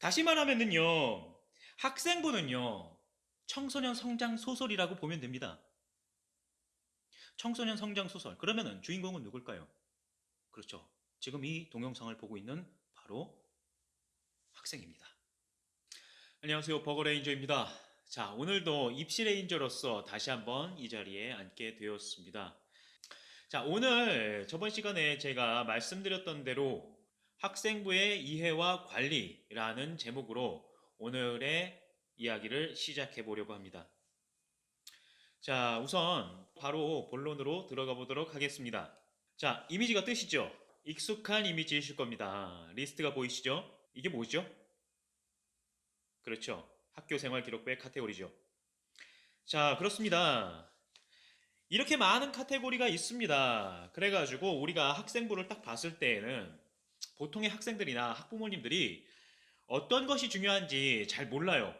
다시 말하면은요, 학생부는요, 청소년 성장 소설이라고 보면 됩니다. 청소년 성장 소설. 그러면은 주인공은 누굴까요? 그렇죠. 지금 이 동영상을 보고 있는 바로 학생입니다. 안녕하세요. 버거레인저입니다. 자, 오늘도 입시레인저로서 다시 한번 이 자리에 앉게 되었습니다. 자, 오늘 저번 시간에 제가 말씀드렸던 대로 학생부의 이해와 관리라는 제목으로 오늘의 이야기를 시작해 보려고 합니다. 자, 우선 바로 본론으로 들어가 보도록 하겠습니다. 자, 이미지가 뜨시죠? 익숙한 이미지이실 겁니다. 리스트가 보이시죠? 이게 뭐죠? 그렇죠. 학교 생활 기록부의 카테고리죠. 자, 그렇습니다. 이렇게 많은 카테고리가 있습니다. 그래가지고 우리가 학생부를 딱 봤을 때에는 보통의 학생들이나 학부모님들이 어떤 것이 중요한지 잘 몰라요.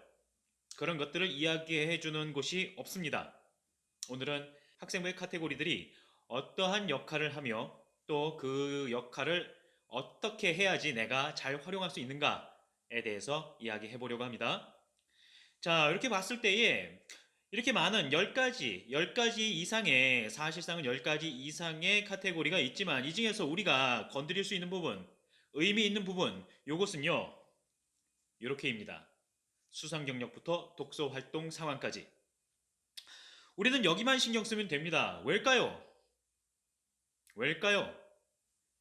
그런 것들을 이야기해 주는 곳이 없습니다. 오늘은 학생부의 카테고리들이 어떠한 역할을 하며 또 그 역할을 어떻게 해야지 내가 잘 활용할 수 있는가에 대해서 이야기해 보려고 합니다. 자, 이렇게 봤을 때에 이렇게 많은 10가지, 10가지 이상의, 사실상은 10가지 이상의 카테고리가 있지만 이 중에서 우리가 건드릴 수 있는 부분, 의미 있는 부분, 요것은요, 이렇게입니다. 수상 경력부터 독서 활동 상황까지. 우리는 여기만 신경 쓰면 됩니다. 왜일까요? 왜일까요?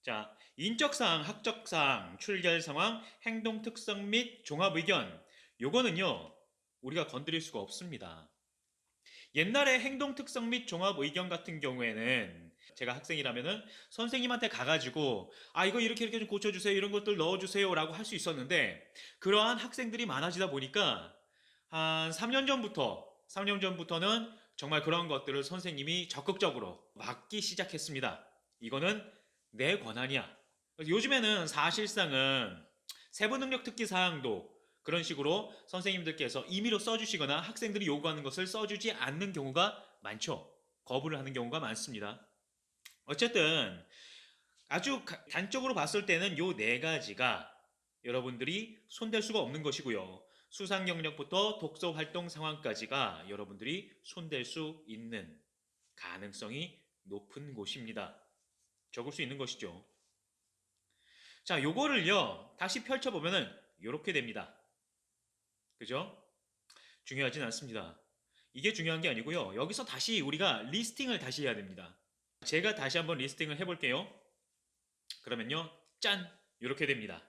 자, 인적사항, 학적사항, 출결 상황, 행동 특성 및 종합 의견. 요거는요, 우리가 건드릴 수가 없습니다. 옛날에 행동 특성 및 종합 의견 같은 경우에는 제가 학생이라면은 선생님한테 가가지고 아 이거 이렇게 이렇게 좀 고쳐주세요 이런 것들 넣어주세요라고 할 수 있었는데 그러한 학생들이 많아지다 보니까 한 3년 전부터 3년 전부터는 정말 그런 것들을 선생님이 적극적으로 막기 시작했습니다. 이거는 내 권한이야. 요즘에는 사실상은 세부 능력 특기 사항도 그런 식으로 선생님들께서 임의로 써주시거나 학생들이 요구하는 것을 써주지 않는 경우가 많죠. 거부를 하는 경우가 많습니다. 어쨌든 아주 가- 단적으로 봤을 때는 요 네 가지가 여러분들이 손댈 수가 없는 것이고요. 수상 경력부터 독서 활동 상황까지가 여러분들이 손댈 수 있는 가능성이 높은 곳입니다. 적을 수 있는 것이죠. 자, 요거를요, 다시 펼쳐 보면은 요렇게 됩니다. 그죠? 중요하진 않습니다. 이게 중요한 게 아니고요. 여기서 다시 우리가 리스팅을 다시 해야 됩니다. 제가 다시 한번 리스팅을 해볼게요. 그러면요, 짠! 이렇게 됩니다.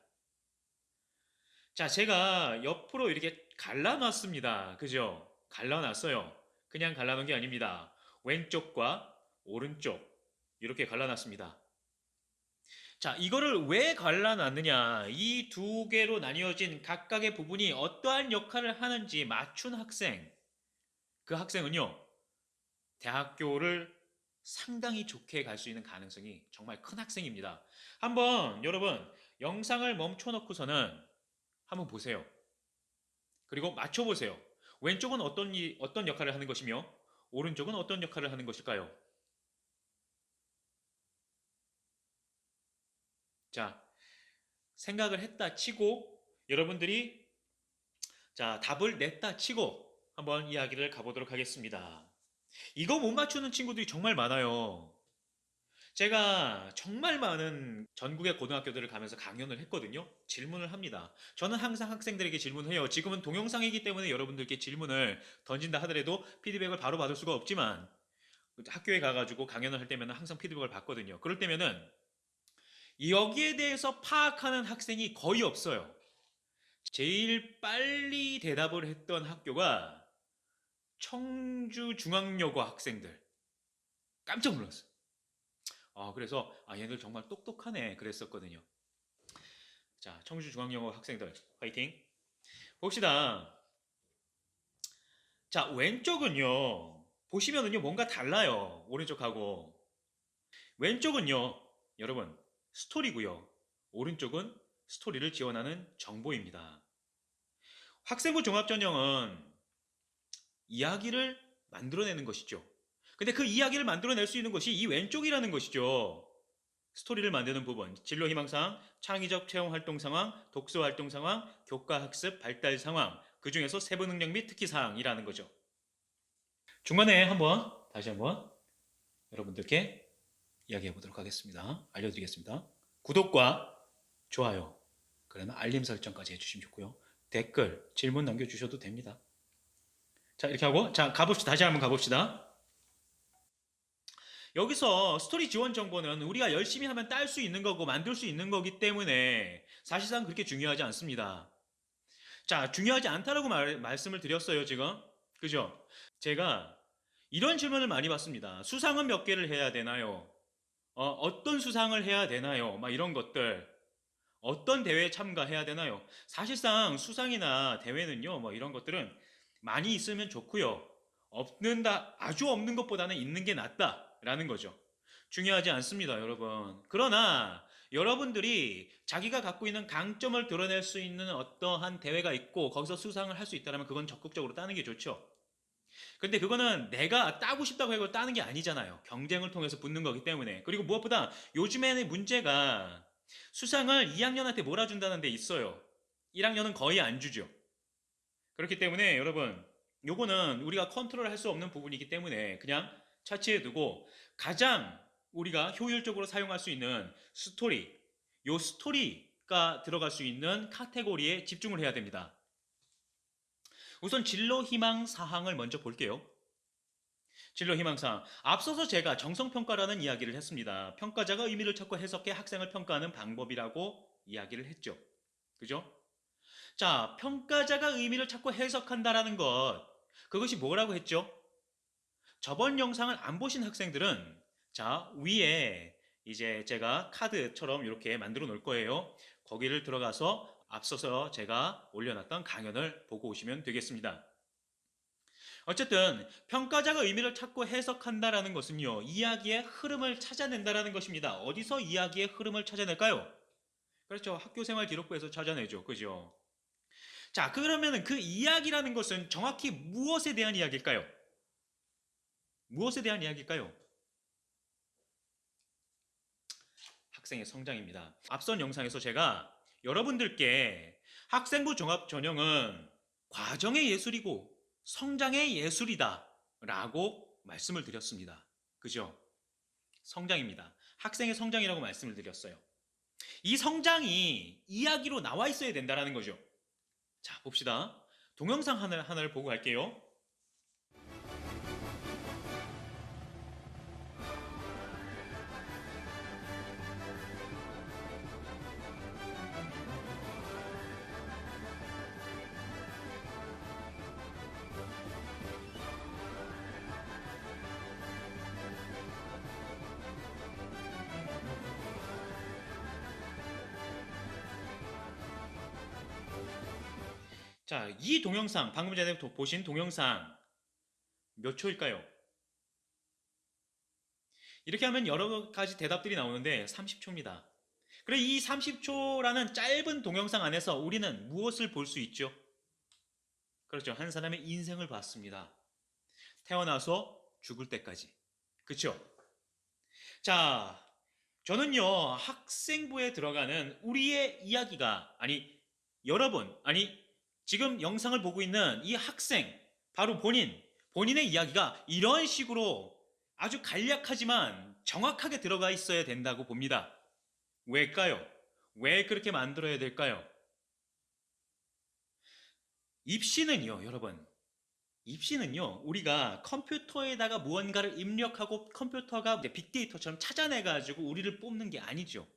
자, 제가 옆으로 이렇게 갈라놨습니다. 그죠? 갈라놨어요. 그냥 갈라놓은 게 아닙니다. 왼쪽과 오른쪽, 이렇게 갈라놨습니다. 자, 이거를 왜 갈라놨느냐? 이 두 개로 나뉘어진 각각의 부분이 어떠한 역할을 하는지 맞춘 학생. 그 학생은요, 대학교를 상당히 좋게 갈 수 있는 가능성이 정말 큰 학생입니다. 한번 여러분, 영상을 멈춰놓고서는 한번 보세요. 그리고 맞춰보세요. 왼쪽은 어떤, 이, 어떤 역할을 하는 것이며, 오른쪽은 어떤 역할을 하는 것일까요? 자, 생각을 했다 치고 여러분들이 자, 답을 냈다 치고 한번 이야기를 가보도록 하겠습니다. 이거 못 맞추는 친구들이 정말 많아요. 제가 정말 많은 전국의 고등학교들을 가면서 강연을 했거든요. 질문을 합니다. 저는 항상 학생들에게 질문해요. 지금은 동영상이기 때문에 여러분들께 질문을 던진다 하더라도 피드백을 바로 받을 수가 없지만 학교에 가가지고 강연을 할 때면 항상 피드백을 받거든요. 그럴 때면은 여기에 대해서 파악하는 학생이 거의 없어요. 제일 빨리 대답을 했던 학교가 청주 중앙여고 학생들. 깜짝 놀랐어요. 아, 그래서, 아, 얘들 정말 똑똑하네. 그랬었거든요. 자, 청주 중앙여고 학생들, 화이팅. 봅시다. 자, 왼쪽은요, 보시면은요, 뭔가 달라요. 오른쪽하고. 왼쪽은요, 여러분, 스토리고요. 오른쪽은 스토리를 지원하는 정보입니다. 학생부 종합전형은 이야기를 만들어내는 것이죠. 근데 그 이야기를 만들어낼 수 있는 것이 이 왼쪽이라는 것이죠. 스토리를 만드는 부분, 진로 희망 상황, 창의적 체험 활동 상황, 독서 활동 상황, 교과 학습 발달 상황, 그 중에서 세부 능력 및 특기 사항이라는 거죠. 중간에 한번 다시 한번 여러분들께 이야기해 보도록 하겠습니다. 알려드리겠습니다. 구독과 좋아요, 그러면 알림 설정까지 해주시면 좋고요. 댓글, 질문 남겨주셔도 됩니다. 자, 이렇게 하고, 자, 가봅시다. 다시 한번 가봅시다. 여기서 스토리 지원 정보는 우리가 열심히 하면 딸 수 있는 거고 만들 수 있는 거기 때문에 사실상 그렇게 중요하지 않습니다. 자, 중요하지 않다라고 말, 말씀을 드렸어요, 지금. 그죠? 제가 이런 질문을 많이 받습니다. 수상은 몇 개를 해야 되나요? 어, 어떤 수상을 해야 되나요? 막 이런 것들. 어떤 대회에 참가해야 되나요? 사실상 수상이나 대회는요, 뭐 이런 것들은 많이 있으면 좋고요. 없는다, 아주 없는 것보다는 있는 게 낫다라는 거죠. 중요하지 않습니다, 여러분. 그러나 여러분들이 자기가 갖고 있는 강점을 드러낼 수 있는 어떠한 대회가 있고 거기서 수상을 할 수 있다면 그건 적극적으로 따는 게 좋죠. 근데 그거는 내가 따고 싶다고 해서 따는 게 아니잖아요. 경쟁을 통해서 붙는 거기 때문에. 그리고 무엇보다 요즘에는 문제가 수상을 2학년한테 몰아준다는 데 있어요. 1학년은 거의 안 주죠. 그렇기 때문에 여러분, 요거는 우리가 컨트롤 할 수 없는 부분이기 때문에 그냥 차치해 두고 가장 우리가 효율적으로 사용할 수 있는 스토리, 요 스토리가 들어갈 수 있는 카테고리에 집중을 해야 됩니다. 우선 진로 희망 사항을 먼저 볼게요. 진로 희망 사항. 앞서서 제가 정성평가라는 이야기를 했습니다. 평가자가 의미를 찾고 해석해 학생을 평가하는 방법이라고 이야기를 했죠. 그죠? 자, 평가자가 의미를 찾고 해석한다라는 것. 그것이 뭐라고 했죠? 저번 영상을 안 보신 학생들은 자, 위에 이제 제가 카드처럼 이렇게 만들어 놓을 거예요. 거기를 들어가서 앞서서 제가 올려놨던 강연을 보고 오시면 되겠습니다. 어쨌든 평가자가 의미를 찾고 해석한다라는 것은요. 이야기의 흐름을 찾아낸다라는 것입니다. 어디서 이야기의 흐름을 찾아낼까요? 그렇죠. 학교생활 기록부에서 찾아내죠. 그죠? 자, 그러면 그 이야기라는 것은 정확히 무엇에 대한 이야기일까요? 무엇에 대한 이야기일까요? 학생의 성장입니다. 앞선 영상에서 제가 여러분들께 학생부 종합 전형은 과정의 예술이고 성장의 예술이다 라고 말씀을 드렸습니다. 그죠? 성장입니다. 학생의 성장이라고 말씀을 드렸어요. 이 성장이 이야기로 나와 있어야 된다라는 거죠. 자, 봅시다. 동영상 하나, 하나를 보고 갈게요. 자, 이 동영상, 방금 전에 도- 보신 동영상 몇 초일까요? 이렇게 하면 여러 가지 대답들이 나오는데 30초입니다. 그래 이 30초라는 짧은 동영상 안에서 우리는 무엇을 볼 수 있죠? 그렇죠. 한 사람의 인생을 봤습니다. 태어나서 죽을 때까지. 그렇죠? 자, 저는요, 학생부에 들어가는 우리의 이야기가, 아니, 여러분, 아니, 지금 영상을 보고 있는 이 학생, 바로 본인, 본인의 이야기가 이런 식으로 아주 간략하지만 정확하게 들어가 있어야 된다고 봅니다. 왜일까요? 왜 그렇게 만들어야 될까요? 입시는요, 여러분. 입시는요, 우리가 컴퓨터에다가 무언가를 입력하고 컴퓨터가 빅데이터처럼 찾아내가지고 우리를 뽑는 게 아니죠.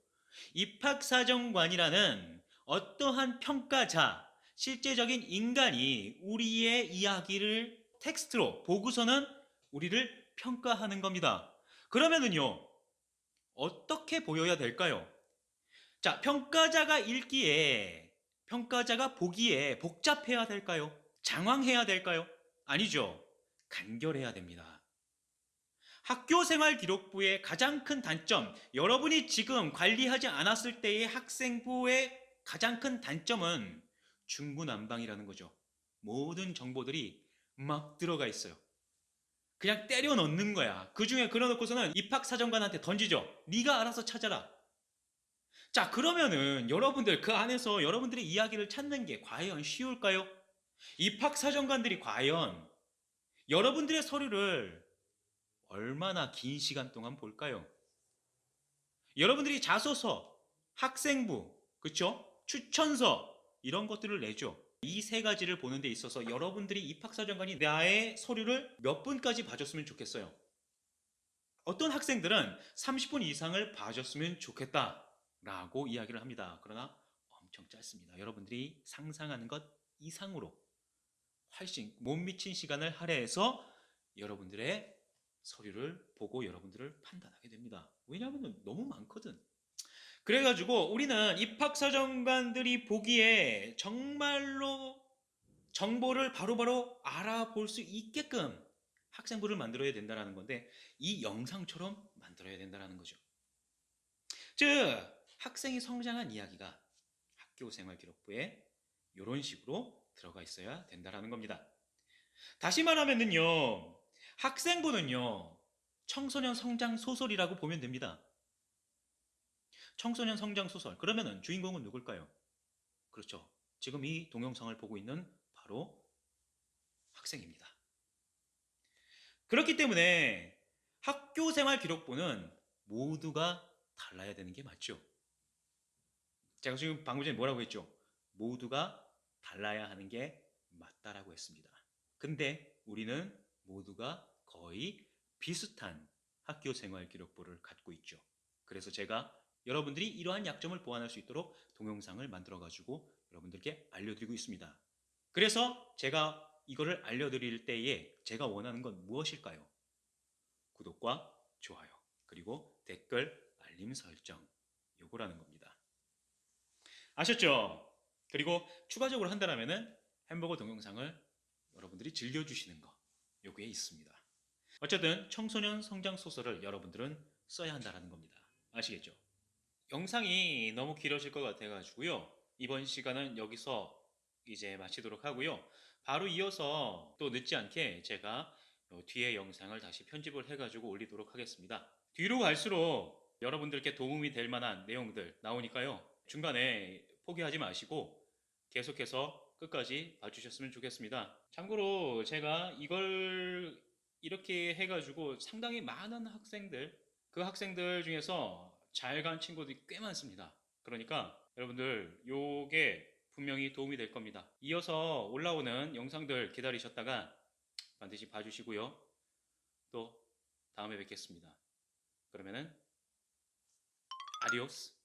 입학사정관이라는 어떠한 평가자, 실제적인 인간이 우리의 이야기를 텍스트로 보고서는 우리를 평가하는 겁니다. 그러면은요, 어떻게 보여야 될까요? 자, 평가자가 읽기에, 평가자가 보기에 복잡해야 될까요? 장황해야 될까요? 아니죠. 간결해야 됩니다. 학교 생활 기록부의 가장 큰 단점, 여러분이 지금 관리하지 않았을 때의 학생부의 가장 큰 단점은 중구난방이라는 거죠. 모든 정보들이 막 들어가 있어요. 그냥 때려 넣는 거야. 그 중에 그려놓고서는 입학사정관한테 던지죠. 네가 알아서 찾아라. 자, 그러면은 여러분들 그 안에서 여러분들의 이야기를 찾는 게 과연 쉬울까요? 입학사정관들이 과연 여러분들의 서류를 얼마나 긴 시간 동안 볼까요? 여러분들이 자소서, 학생부, 그쵸? 추천서 이런 것들을 내죠. 이 세 가지를 보는 데 있어서 여러분들이 입학사정관이 나의 서류를 몇 분까지 봐줬으면 좋겠어요. 어떤 학생들은 30분 이상을 봐줬으면 좋겠다 라고 이야기를 합니다. 그러나 엄청 짧습니다. 여러분들이 상상하는 것 이상으로 훨씬 못 미친 시간을 할애해서 여러분들의 서류를 보고 여러분들을 판단하게 됩니다. 왜냐하면 너무 많거든. 그래가지고 우리는 입학사정관들이 보기에 정말로 정보를 바로 바로 알아볼 수 있게끔 학생부를 만들어야 된다는 건데 이 영상처럼 만들어야 된다는 거죠. 즉 학생이 성장한 이야기가 학교생활기록부에 이런 식으로 들어가 있어야 된다는 겁니다. 다시 말하면요, 학생부는요 청소년 성장 소설이라고 보면 됩니다. 청소년 성장 소설. 그러면은 주인공은 누굴까요? 그렇죠. 지금 이 동영상을 보고 있는 바로 학생입니다. 그렇기 때문에 학교 생활 기록부는 모두가 달라야 되는 게 맞죠. 제가 지금 방금 전에 뭐라고 했죠? 모두가 달라야 하는 게 맞다라고 했습니다. 근데 우리는 모두가 거의 비슷한 학교 생활 기록부를 갖고 있죠. 그래서 제가 여러분들이 이러한 약점을 보완할 수 있도록 동영상을 만들어 가지고 여러분들께 알려드리고 있습니다. 그래서 제가 이거를 알려드릴 때에 제가 원하는 건 무엇일까요? 구독과 좋아요 그리고 댓글 알림 설정 요거라는 겁니다. 아셨죠? 그리고 추가적으로 한다면은 햄버거 동영상을 여러분들이 즐겨주시는 거 요게 있습니다. 어쨌든 청소년 성장 소설을 여러분들은 써야 한다는 겁니다. 아시겠죠? 영상이 너무 길어질 것 같아가지고요. 이번 시간은 여기서 이제 마치도록 하고요. 바로 이어서 또 늦지 않게 제가 요 뒤에 영상을 다시 편집을 해가지고 올리도록 하겠습니다. 뒤로 갈수록 여러분들께 도움이 될 만한 내용들 나오니까요. 중간에 포기하지 마시고 계속해서 끝까지 봐주셨으면 좋겠습니다. 참고로 제가 이걸 이렇게 해가지고 상당히 많은 학생들, 그 학생들 중에서 잘 간 친구들이 꽤 많습니다. 그러니까 여러분들 요게 분명히 도움이 될 겁니다. 이어서 올라오는 영상들 기다리셨다가 반드시 봐주시고요. 또 다음에 뵙겠습니다. 그러면은 아디오스